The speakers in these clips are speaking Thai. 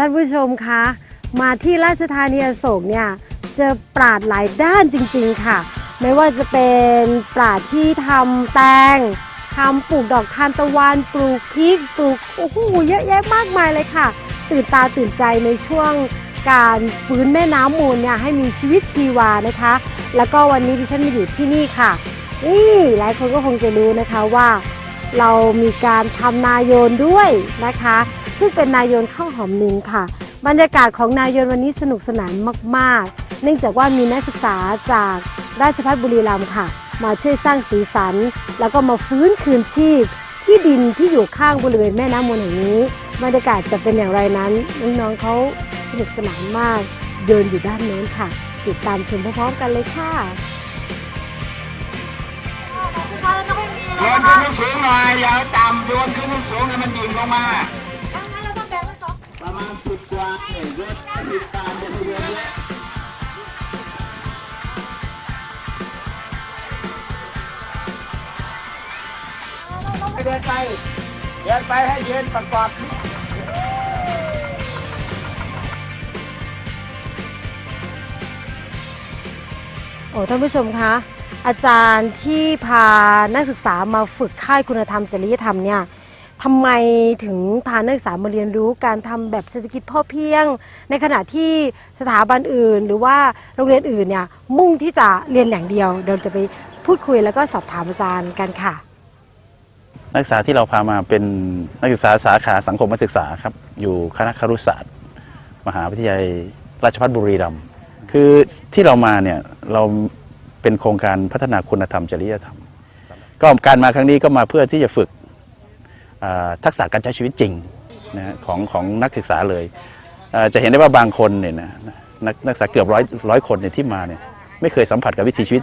ท่านผู้ชมคะมาที่ราชธานีอโศกเนี่ยเจอปราดหลายด้านจริงๆค่ะ ไม่ว่าจะเป็นปราดที่ทำแตงทำปลูกดอกทานตะวันปลูกพริกปลูกโอ้โหเยอะแยะมากมายเลยค่ะ ตื่นตาตื่นใจในช่วงการฟื้นแม่น้ำมูลเนี่ยให้มีชีวิตชีวานะคะ แล้วก็วันนี้ดิฉันมาอยู่ที่นี่ค่ะนี่หลายคนก็คงจะรู้นะคะว่า เรามีการทำนายโยนด้วยนะคะ ซึ่งเป็นนายนข้าวหอมนินค่ะ บรรยากาศของนายนวันนี้สนุกสนานมากๆ เนื่องจากว่ามีนักศึกษาจากราชภัฏบุรีรัมย์ค่ะ มาช่วยสร้างสีสัน แล้วก็มาฟื้นคืนชีพ ที่ดินที่อยู่ข้างบริเวณแม่น้ำมูลแห่งนี้ บรรยากาศจะเป็นอย่างไรนั้นน้องๆเขาสนุกสนานมาก เดินอยู่ด้านโน้นค่ะ ติดตามชมพร้อมๆกันเลยค่ะโยนขึ้นสูงหน่อยอย่าต่ำโยนขึ้นสูงให้มันดิ่งลงมา ประมาณสิบกว่าเยยอะสิบตามเยอะเยอะเดินไปเดินไปให้เยืนประกอบโอ้ท่านผู้ชมคะอาจารย์ที่พานักศึกษามาฝึกค่ายคุณธรรมจริยธรรมเนี่ย ทำไมถึงพานักศึกษามาเรียนรู้การทำแบบเศรษฐกิจพ่อเพียง ในขณะที่สถาบันอื่น หรือว่าโรงเรียนอื่นเนี่ยมุ่งที่จะเรียนอย่างเดียว เดี๋ยวจะไปพูดคุยแล้วก็สอบถามอาจารย์กันค่ะ นักศึกษาที่เราพามาเป็นนักศึกษาสาขาสังคมศึกษาครับอยู่คณะครุศาสตร์ มหาวิทยาลัยราชภัฏบุรีรัมย์คือที่เรามาเนี่ยเราเป็นโครงการพัฒนาคุณธรรมจริยธรรม ก็การมาครั้งนี้ก็มาเพื่อที่จะฝึก ทักษะการใช้ชีวิตจริงนะของของนักศึกษาเลย จะเห็นได้ว่าบางคนเนี่ยนะนักนักศึกษาเกือบร้อยร้อยคนเนี่ยที่มาเนี่ยไม่เคยสัมผัสกับวิถีชีวิต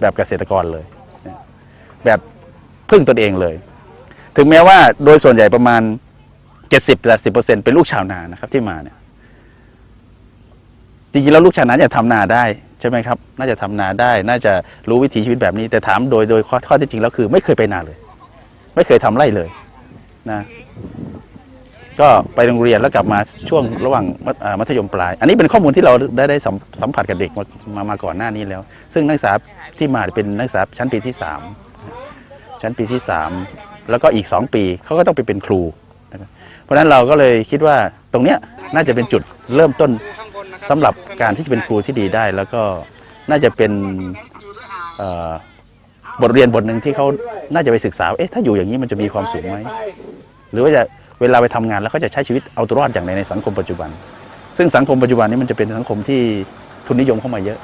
แบบเกษตรกรเลย แบบพึ่งตนเองเลย ถึงแม้ว่าโดยส่วนใหญ่ประมาณ 70-80%เป็นลูกชาวนานะครับที่มาเนี่ยจริงๆแล้วลูกชาวนาจะทำนาได้ใช่ไหมครับ น่าจะทำนาได้ น่าจะรู้วิถีชีวิตแบบนี้ แต่ถามโดยโดยข้อที่จริงแล้วคือ ไม่เคยไปนาเลย ไม่เคยทำไร่เลย นะก็ไปโรงเรียนแล้วกลับมาช่วงระหว่างมัธยมปลาย อันนี้เป็นข้อมูลที่เราได้ได้สัมผัสกับเด็กมามามาก่อนหน้านี้แล้ว ซึ่งนักศึกษาที่มาเป็นนักศึกษาชั้นปีที่สามชั้นปีที่สามแล้วก็อีกสองปีเขาก็ต้องไปเป็นครู เพราะฉะนั้นเราก็เลยคิดว่าตรงเนี้ยน่าจะเป็นจุดเริ่มต้นสำหรับการที่จะเป็นครูที่ดีได้ แล้วก็น่าจะเป็นบทเรียนบทหนึ่งที่เขาน่าจะไปศึกษาว่าเอ๊ะถ้าอยู่อย่างนี้มันจะมีความสุขไหม หรือว่าจะเวลาไปทำงานแล้วเขาจะใช้ชีวิตเอาตัวรอดอย่างไรในสังคมปัจจุบัน ซึ่งสังคมปัจจุบันนี้มันจะเป็นสังคมที่ทุนนิยมเข้ามาเยอะ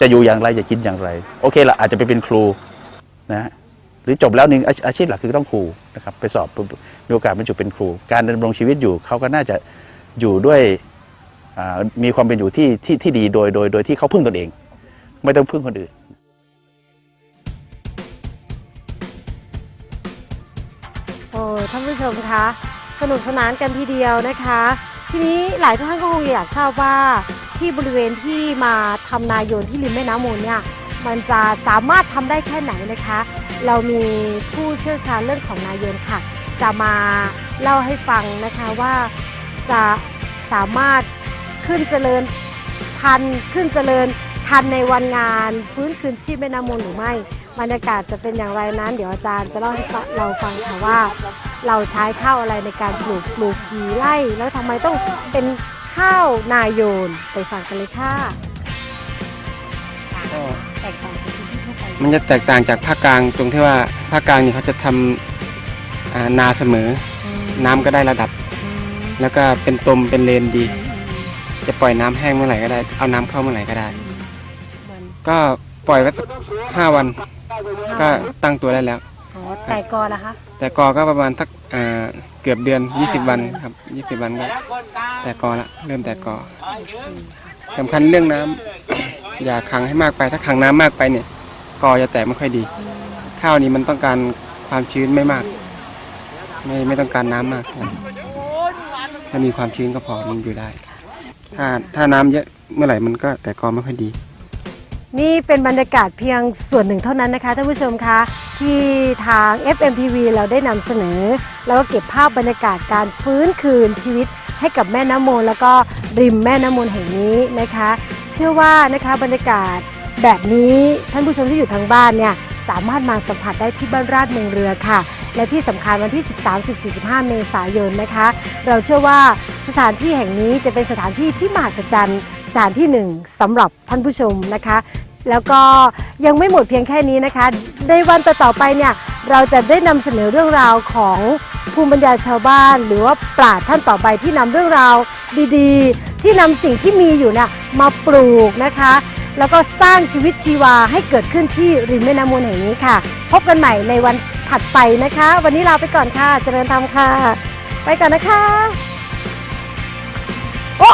จะอยู่อย่างไรจะคิดอย่างไร โอเคละอาจจะไปเป็นครูนะฮะหรือจบแล้วหนึ่งอาอาชีพหลักคือต้องครูนะครับไปสอบมีโอกาสบรรจุเป็นครู การดำรงชีวิตอยู่เขาก็น่าจะอยู่ด้วยมีความเป็นอยู่ที่ที่ที่ดีโดยโดยโดยที่เขาพึ่งตนเอง ไม่ต้องพึ่งคนอื่น อ้ท่านผู้ชมคะสนุกสนานกันทีเดียวนะคะ ทีนี้หลายท่านก็คงอยากทราบว่าที่บริเวณที่มาทำนายโยนที่ริมแม่น้ำมูลเนี่ยมันจะสามารถทำได้แค่ไหนนะคะ เรามีผู้เชี่ยวชาญเรื่องของนายโยนค่ะ จะมาเล่าให้ฟังนะคะว่าจะสามารถขึ้นเจริญพันขึ้นเจริญทันในวันงานฟื้นคืนชีพแม่น้ำมูลหรือไม่ บรรยากาศจะเป็นอย่างไรนั้น เดี๋ยวอาจารย์จะเล่าให้เราฟังค่ะว่า เราใช้ข้าวอะไรในการปลูกปลูกกี่ไร่ แล้วทำไมต้องเป็นข้าวนายโยนไปฟังกันเลยค่ะแตกต่างจากที่ทั่วไปมันจะแตกต่างจากภาคกลางตรงที่ว่าภาคกลางนี่เขาจะทำนาเสมอ น้ำก็ได้ระดับ แล้วก็เป็นตมเป็นเลนดี จะปล่อยน้ำแห้งเมื่อไหร่ก็ได้ เอาน้ำเข้าเมื่อไหร่ก็ได้ ก็ปล่อยไว้สักห้าวัน ก็ตั้งตัวได้แล้ว อ๋อแต่กอนะคะ แต่กอก็ประมาณสักอ่าเกือบเดือน 20 วันครับ 20 วันก็แต่กอละเริ่มแต่กอสำคัญเรื่องน้ำอย่าขังให้มากไป ถ้าขังน้ำมากไปเนี่ย กอจะแตกไม่ค่อยดี ข้าวนี้มันต้องการความชื้นไม่มาก ไม่ไม่ต้องการน้ำมากครับถ้ามีความชื้นก็พอมันอยู่ได้ ถ้าถ้าน้ำเยอะเมื่อไหร่มันก็แต่กอไม่ค่อยดี นี่เป็นบรรยากาศเพียงส่วนหนึ่งเท่านั้นนะคะท่านผู้ชมคะที่ทาง FMTV เราได้นำเสนอ แล้วก็เก็บภาพบรรยากาศการฟื้นคืนชีวิตให้กับแม่น้ำมูล แล้วก็ริมแม่น้ำมูลแห่งนี้นะคะ เชื่อว่านะคะบรรยากาศแบบนี้ท่านผู้ชมที่อยู่ทางบ้านเนี่ยสามารถมาสัมผัสได้ที่บ้านราชเมืองเรือค่ะ และที่สำคัญวันที่ 13 14 15 เมษายนนะคะ เราเชื่อว่าสถานที่แห่งนี้จะเป็นสถานที่ที่มหัศจรรย์ สานที่หนึ่งสำหรับท่านผู้ชมนะคะ แล้วก็ยังไม่หมดเพียงแค่นี้นะคะ ในวันต่อๆไปเนี่ยเราจะได้นำเสนอเรื่องราวของภูมิปัญญาชาวบ้าน หรือว่าปราชญ์ท่านต่อไปที่นำเรื่องราวดีๆ ที่นำสิ่งที่มีอยู่เนี่ยมาปลูกนะคะ แล้วก็สร้างชีวิตชีวาให้เกิดขึ้นที่ริมแม่น้ำมูลแห่งนี้ค่ะ พบกันใหม่ในวันถัดไปนะคะ วันนี้ลาไปก่อนค่ะ เจริญธรรมค่ะ ไปก่อนนะคะ โอ้